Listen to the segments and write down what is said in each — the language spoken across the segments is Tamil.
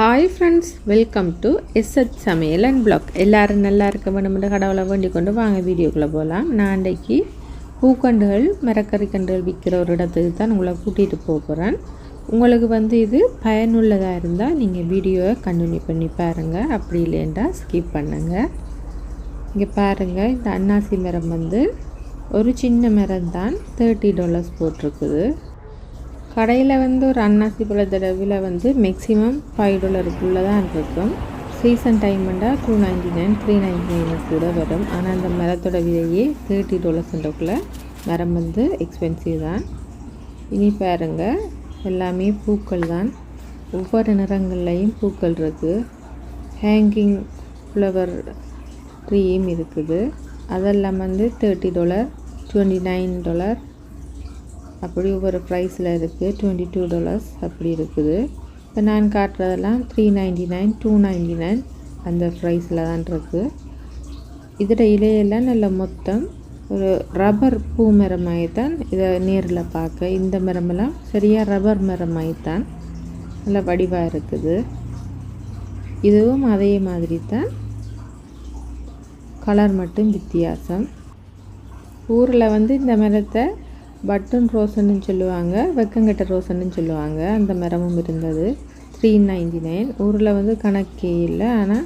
Hi friends welcome to SH சமையல் அண்ட் பிளாக் எல்லோரும் நல்லா இருக்க வேணும்னு கடவுளை வேண்டிக் கொண்டு வாங்க வீடியோக்குள்ளே போகலாம் நான் அன்றைக்கி பூக்கண்டுகள் மரக்கறி கண்டுகள் விற்கிற ஒரு இடத்துக்கு தான் உங்களை கூட்டிகிட்டு போக போகிறேன் உங்களுக்கு வந்து இது பயனுள்ளதாக இருந்தால் நீங்கள் வீடியோவை கண்டினியூ பண்ணி பாருங்கள் அப்படி இல்லைண்டா ஸ்கிப் பண்ணுங்கள் இங்கே பாருங்கள் இந்த அன்னாசி மரம் வந்து ஒரு சின்ன மரம் தான் தேர்ட்டி டாலர்ஸ் போட்டிருக்குது. கடையில் வந்து ஒரு அன்னாசி பழத்தோட விலை வந்து மேக்ஸிமம் ஃபைவ் டாலருக்குள்ளே தான் இருக்கும். சீசன் டைம் வந்தால் two ninety nine three ninety nine கூட வரும். ஆனால் அந்த மரத்தோட விலையே தேர்ட்டி டாலர்ஸ்ன்றக்குள்ளே மரம் வந்து எக்ஸ்பென்சிவ் தான். இனி பாருங்க. எல்லாமே பூக்கள் தான். ஒவ்வொரு நிறங்கள்லையும் பூக்கள் இருக்குது ஹேங்கிங் ஃப்ளவர் ட்ரீயும் இருக்குது. அதெல்லாம் வந்து thirty dollar twenty nine dollar அப்படி ஒவ்வொரு ப்ரைஸில் இருக்குது டுவெண்ட்டி டூ டாலர்ஸ் அப்படி இருக்குது. இப்போ நான் காட்டுறதெல்லாம் three ninety nine two ninety nine அந்த ப்ரைஸில் தான் இருக்குது இதோட இலையெல்லாம் நல்ல மொத்தம் ஒரு ரப்பர் பூ மரமாகி தான் இதை நேரில் பார்க்க இந்த மரமெல்லாம் சரியாக ரப்பர் மரமாகி தான் நல்ல வடிவாக இருக்குது. இதுவும் அதே மாதிரி தான் கலர் மட்டும் வித்தியாசம். ஊரில் வந்து இந்த மரத்தை பட்டன் ரோசன்னு சொல்லுவாங்க வெக்கங்கட்ட ரோசன்னு சொல்லுவாங்க. அந்த மரமும் இருந்தது. த்ரீ நைன்டி நைன் ஊரில் வந்து கணக்கே இல்லை. ஆனால்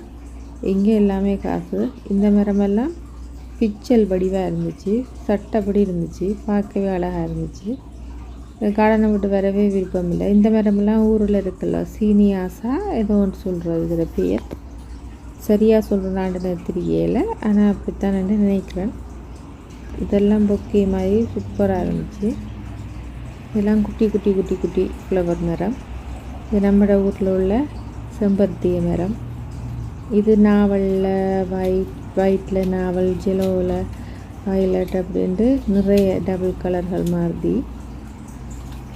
இங்கே எல்லாமே காசு. இந்த மரமெல்லாம் பிச்சல் வடிவாக இருந்துச்சு. சட்டப்படி இருந்துச்சு. பார்க்கவே அழகாக இருந்துச்சு. கார்டனை விட்டு வரவே விருப்பம் இல்லை. இந்த மரமெல்லாம் ஊரில் இருக்குல்ல சீனியாசா? ஏதோ ஒன்று சொல்கிறது இதில் பேர் சரியாக சொல்கிறான்னு தெரியலை. ஆனால் அப்படித்தான் நினைக்கிறேன். இதெல்லாம் பொக்கே மாதிரி சூப்பராக இருந்துச்சு. இதெல்லாம் குட்டி குட்டி குட்டி குட்டி ஃப்ளவர் மரம். இது நம்மளோட ஊரில் உள்ள செம்பருத்திய மரம். இது நாவலில் ஒயிட் ஒயிட்டில் நாவல் ஜெலோவில் வயலட் அப்படின்ட்டு நிறைய டபுள் கலர்கள் மாதிரி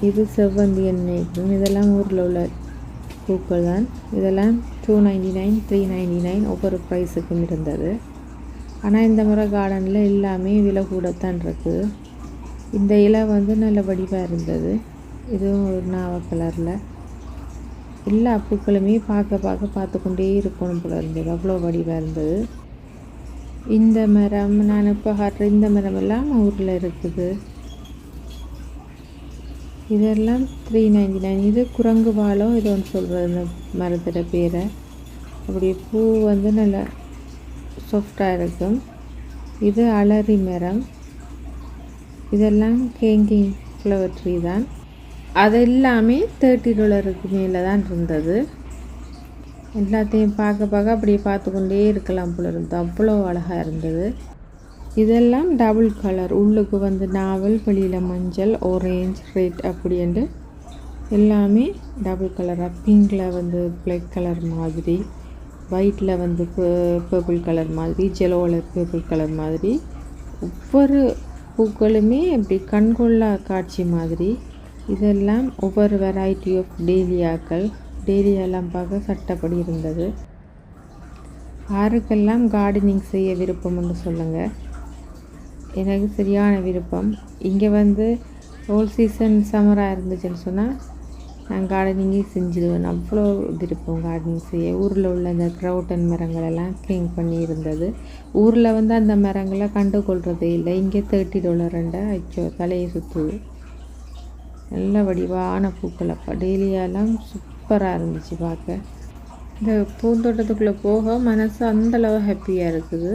இது செவ்வந்தி எண்ணெய். இதெல்லாம் ஊரில் உள்ள பூக்கள் தான் இதெல்லாம் two ninety nine three ninety nine ஒவ்வொரு ப்ரைஸுக்கும் இருந்தது. ஆனால் இந்த முறை கார்டனில் எல்லாமே விலை கூடத்தான் இருக்குது இந்த இலை வந்து நல்ல வடிவாக இருந்தது. இதுவும் ஒரு நாவ கலரில். எல்லா பூக்களுமே பார்க்க பார்க்க பார்த்து கொண்டே இருக்கணும் போல இருந்தது. அவ்வளோ வடிவாக இருந்தது. இந்த மரம் நான் இப்போ காட்டுற இந்த மரம் எல்லாம் ஊரில் இருக்குது. இதெல்லாம் த்ரீ நைன்டி நைன் இது குரங்கு வாழம் இது ஒன்று சொல்கிறது இந்த மரத்தோட பேரை. அப்படி பூ வந்து நல்லா சாஃப்டாக இருக்கும். இது அலரி மரம். இதெல்லாம் கேங்கிங் ஃப்ளவர் ட்ரீ தான். அது எல்லாமே தேர்ட்டி டாலருக்கு மேலே தான் இருந்தது. எல்லாத்தையும் பார்க்க பார்க்க அப்படியே பார்த்து கொண்டே இருக்கலாம் போல இருந்தது. அவ்வளோ அழகாக இருந்தது. இதெல்லாம் டபுள் கலர் உள்ளுக்கு வந்து நாவல் வெளியில் மஞ்சள் ஆரேஞ்ச் ரெட் அப்படின்ட்டு எல்லாமே டபுள் கலராக பிங்கில் வந்து பிளாக் கலர் மாதிரி. ஒயிட்டில் வந்து பர்பிள் கலர் மாதிரி ஜெலோவில் பர்பிள் கலர் மாதிரி ஒவ்வொரு பூக்களுமே அப்படி கண்கொள்ளா காட்சி மாதிரி. இதெல்லாம் ஒவ்வொரு வெரைட்டி ஆஃப் டேலியாக்கள் டேலியாலாம் பார்க்க சட்டப்படி இருந்தது. யாருக்கெல்லாம் கார்டனிங் செய்ய விருப்பம்னு சொல்லுங்கள் எனக்கு சரியான விருப்பம். இங்கே வந்து ஹோல் சீசன் சம்மராக இருந்துச்சுன்னு சொன்னால் நான் கார்டனிங்கே செஞ்சிடுவேன் அவ்வளோ விருப்பம் கார்டனிங் செய்ய. ஊரில் உள்ள அந்த க்ரௌட்டன் மரங்களெல்லாம் க்ளீன் பண்ணி இருந்தது. ஊரில் வந்து அந்த மரங்களை கண்டு கொள்றதே இல்லை. இங்கே தேர்ட்டி டாலர் ரெண்டை அச்சோ தலையை சுற்றுது நல்ல வடிவான பூக்கள். அப்போ டெய்லியெல்லாம் சூப்பராக இருந்துச்சு பார்க்க. இந்த பூந்தோட்டத்துக்குள்ளே போக மனசு அந்தளவு ஹாப்பியாக இருக்குது.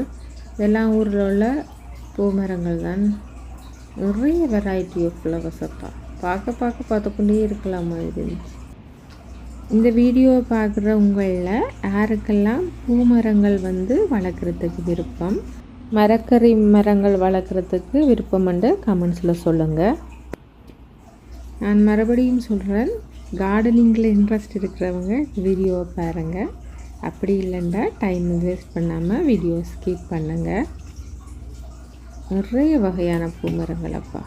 இதெல்லாம் ஊரில் உள்ள பூ மரங்கள் தான் நிறைய வெரைட்டி ஆஃப் ஃப்ளவர்ஸ் அப்பா பார்க்க பார்க்க பார்த்துக்கொண்டே இருக்கலாம் மாதிரி இந்த வீடியோவை பார்க்குற உங்களில் யாருக்கெல்லாம் பூமரங்கள் வந்து வளர்க்குறதுக்கு விருப்பம்? மரக்கறி மரங்கள் வளர்க்குறதுக்கு விருப்பம்ண்டு கமெண்ட்ஸில் சொல்லுங்கள் நான் மறுபடியும் சொல்கிறேன் கார்டனிங்கில் இன்ட்ரெஸ்ட் இருக்கிறவங்க வீடியோவை பாருங்கள் அப்படி இல்லைண்டா டைம் வேஸ்ட் பண்ணாமல் வீடியோ ஸ்கிப் பண்ணுங்கள் நிறைய வகையான பூமரங்களைப்பா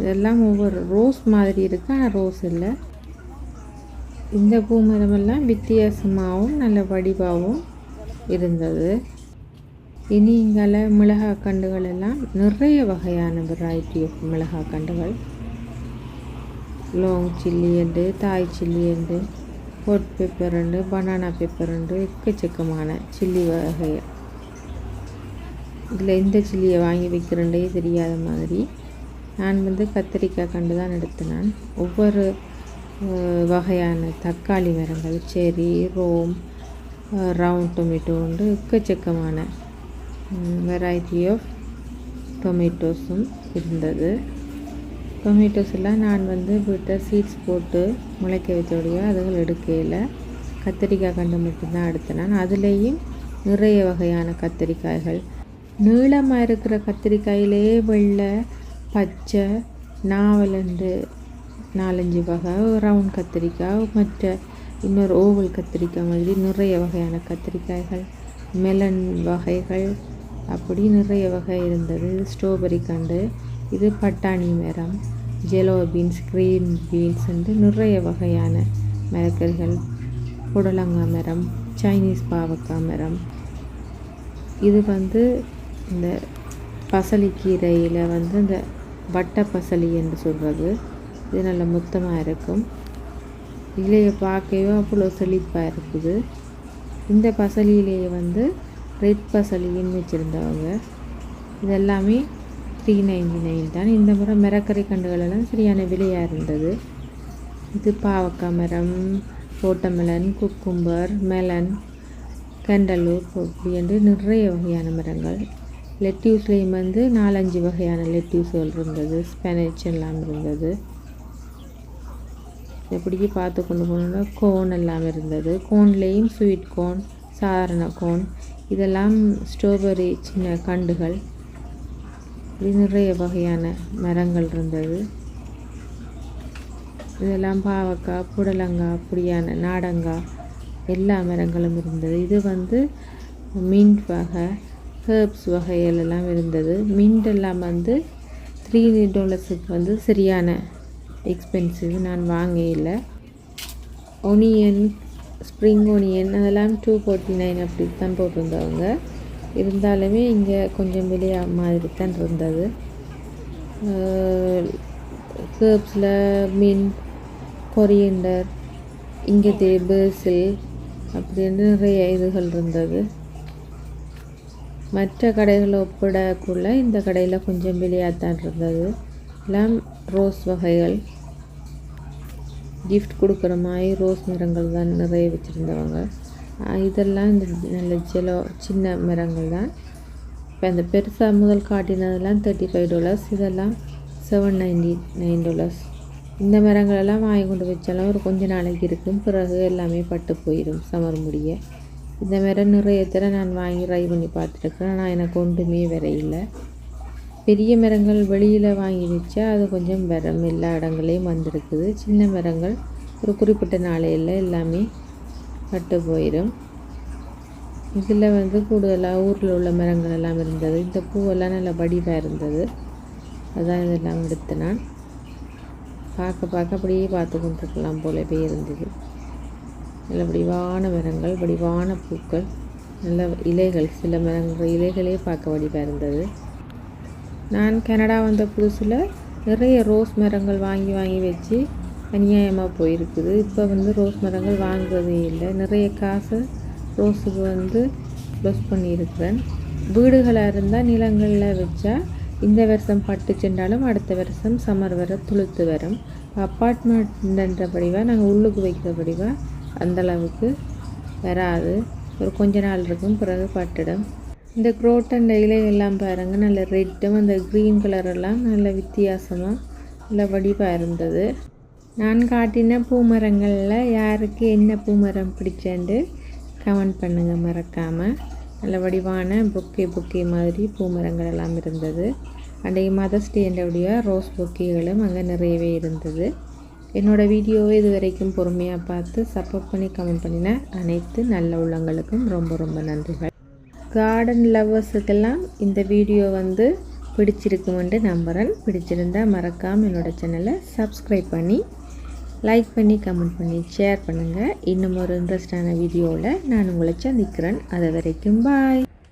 இதெல்லாம் ஒவ்வொரு ரோஸ் மாதிரி இருக்குது ஆனால் ரோஸ் இல்லை. இந்த பூமரமெல்லாம் வித்தியாசமாகவும் நல்ல வடிவாகவும் இருந்தது. இனி இங்கால மிளகாய் கண்டுகள் எல்லாம் நிறைய வகையான வெரைட்டி ஆஃப் மிளகாய் கண்டுகள். லாங் சில்லி என்று தாய் சில்லி என்று ஹோட் பெப்பர் உண்டு பனானா பெப்பர் உண்டு எக்கச்சக்கமான சில்லி வகை இதில் எந்த சில்லியை வாங்கி வைக்கிறேன்டே தெரியாத மாதிரி நான் வந்து கத்திரிக்காய் கண்டு தான் எடுத்தினேன் ஒவ்வொரு வகையான தக்காளி மரங்கள் செரி ரோம் ரவுண்ட் டொமேட்டோ உண்டு எக்கச்சக்கமான வெரைட்டி ஆஃப் டொமேட்டோஸும் இருந்தது. டொமேட்டோஸ் எல்லாம் நான் வந்து வீட்டை சீட்ஸ் போட்டு முளைக்க வச்சோடைய அதுகள் எடுக்கையில் கத்திரிக்காய் கண்டு மட்டும்தான் எடுத்தினேன் அதுலேயும் நிறைய வகையான கத்திரிக்காய்கள். நீளமாக இருக்கிற கத்திரிக்காயிலே வெள்ளை பச்சை நாவலண்டு நாலஞ்சு வகை ரவுண்ட் கத்திரிக்காய் மற்ற இன்னொரு ஓவல் கத்திரிக்காய் மாதிரி நிறைய வகையான கத்திரிக்காய்கள் மெலன் வகைகள் அப்படி நிறைய வகை இருந்தது. ஸ்ட்ராபெரி கண்டு இது பட்டாணி மரம் ஜெலோ பீன்ஸ் க்ரீன் பீன்ஸ் என்று நிறைய வகையான மரக்கறிகள் புடலங்காய் மரம் சைனீஸ் பாவக்காய் மரம். இது வந்து இந்த பசலிக்கீரையில் வந்து இந்த வட்ட பசலி என்று சொல்கிறது இது நல்ல முத்தமாக இருக்கும். இலையை பார்க்கவே அவ்வளோ செழிப்பாக இருக்குது. இந்த பசலியிலேயே வந்து ரெட் பசலின்னு வச்சுருந்தவங்க. இதெல்லாமே த்ரீ நைன்டி நைன் தான். இந்த முறை மரக்கறி கண்டுகளெல்லாம் சரியான விலையாக இருந்தது. இது பாவக்காய் மரம் தோட்டமெலன் குக்கும்பர் மெலன் கண்டலூர் அப்படி என்று நிறைய வகையான மரங்கள். லெட்யூஸ்லேயும் வந்து நாலஞ்சு வகையான லெட்யூஸ்கள் இருந்தது. ஸ்பெனச் எல்லாம் இருந்தது. எப்படியே பார்த்து கொண்டு போனோம்னா கோன் எல்லாம் இருந்தது. கோன்லேயும் ஸ்வீட் கோன் சாதாரண கோன் இதெல்லாம் ஸ்ட்ராபெரி சின்ன கண்டுகள். இப்படி நிறைய வகையான மரங்கள் இருந்தது. இதெல்லாம் பாவக்காய் புடலங்காய் அப்படியான நாடங்காய் எல்லா மரங்களும் இருந்தது. இது வந்து மீன் வகை. ஹேர்ப்ஸ் வகைகள் எல்லாம் இருந்தது. மின்ட் எல்லாம் வந்து த்ரீ டாலர்ஸுக்கு வந்து சரியான எக்ஸ்பென்சிவ் நான் வாங்கல ஒனியன் ஸ்ப்ரிங் ஒனியன் அதெல்லாம் டூ ஃபார்ட்டி நைன் அப்படி தான் போட்டிருந்தவங்க. இருந்தாலுமே இங்கே கொஞ்சம் விலையா மாதிரி தான் இருந்தது ஹேர்ப்ஸில் மீன் கொரியண்டர் இங்கே தே அப்படி அப்படின்னு நிறைய இதுகள் இருந்தது. மற்ற கடைகளை ஒப்பிடக்குள்ள இந்த கடையில் கொஞ்சம் விலையாக தான் இருந்தது. எல்லாம் ரோஸ் வகைகள். கிஃப்ட் கொடுக்குற மாதிரி ரோஸ் மரங்கள் தான் நிறைய வச்சுருந்தவங்க. இதெல்லாம் இந்த நல்ல ஜெலோ சின்ன மரங்கள் தான். இப்போ அந்த பெருசாக முதல் காட்டினதெல்லாம் தேர்ட்டி ஃபைவ் டாலர்ஸ் இதெல்லாம் செவன் நைன்டி நைன் டாலர்ஸ் இந்த மரங்களெல்லாம் வாங்கி கொண்டு வச்சாலும் ஒரு கொஞ்ச நாளைக்கு இருக்கும். பிறகு எல்லாமே பட்டு போயிடும். சமர் முடிய. இந்த மரம் நிறைய தடவை நான் வாங்கி ட்ரை பண்ணி பார்த்துருக்கேன். ஆனால் எனக்கு ஒன்றுமே வரையில. பெரிய மரங்கள் வெளியில் வாங்கி வச்சா அது கொஞ்சம் மரம் எல்லா இடங்களையும் வந்திருக்குது. சின்ன மரங்கள் ஒரு குறிப்பிட்ட நாளையில் எல்லாமே பட்டு போயிடும். இதில் வந்து கூடுதலாக ஊரில் உள்ள மரங்கள் எல்லாம் இருந்தது. இந்த பூவெல்லாம் நல்ல வடிவாக இருந்தது. அதான் இதெல்லாம் எடுத்து நான். பார்க்க பார்க்க அப்படியே பார்த்து கொண்டிருக்கலாம் போலவே இருந்தது. நல்ல வடிவான மரங்கள் வடிவான பூக்கள் நல்ல இலைகள். சில மரங்கள் இலைகளே பார்க்க வடிவாக இருந்தது. நான் கனடா வந்த புதுசில் நிறைய ரோஸ் மரங்கள் வாங்கி வாங்கி வச்சு அநியாயமாக போயிருக்குது. இப்போ வந்து ரோஸ் மரங்கள் வாங்குறதே இல்லை. நிறைய காசு ரோஸுக்கு வந்து க்ளோஸ் பண்ணியிருக்கிறேன். வீடுகளாக இருந்தால் நிலங்களில் வச்சா இந்த வருஷம் பட்டு சென்றாலும் அடுத்த வருஷம் சம்மர் வர துளுத்து வரும். அப்பார்ட்மெண்ட்ன்ற படிவாக நாங்கள் உள்ளுக்கு வைக்கிற படிவாக அந்தளவுக்கு வராது. ஒரு கொஞ்ச நாள் இருக்கும் பிறகு பட்டுடும். இந்த குரோட்டன் இலை எல்லாம் பாருங்கள் நல்ல ரெட்டும் அந்த க்ரீன் கலரெல்லாம் நல்ல வித்தியாசமாக நல்ல வடிவாக இருந்தது. நான் காட்டின பூமரங்களில் யாருக்கு என்ன பூமரம் பிடிச்சேன்ட்டு கமெண்ட் பண்ணுங்கள் மறக்காமல் நல்ல வடிவான பொக்கே பொக்கே மாதிரி பூமரங்கள் எல்லாம் இருந்தது. அன்றைக்கு மதர்ஸ் டேண்டவுடைய ரோஸ் பொக்கேகளும் அங்கே நிறையவே இருந்தது. என்னோடய வீடியோவை இது வரைக்கும் பொறுமையாக பார்த்து சப்போர்ட் பண்ணி கமெண்ட் பண்ணின அனைத்து நல்ல உள்ளங்களுக்கும் ரொம்ப ரொம்ப நன்றிகள். கார்டன் லவ்வர்ஸுக்கெல்லாம் இந்த வீடியோ வந்து பிடிச்சிருக்குமென்று நம்புகிறேன் பிடிச்சிருந்தால் மறக்காமல் என்னோடய சேனலை சப்ஸ்கிரைப் பண்ணி லைக் பண்ணி கமெண்ட் பண்ணி ஷேர் பண்ணுங்கள் இன்னும் ஒரு இன்ட்ரெஸ்டான வீடியோவில் நான் உங்களை சந்திக்கிறேன். அது வரைக்கும் பாய்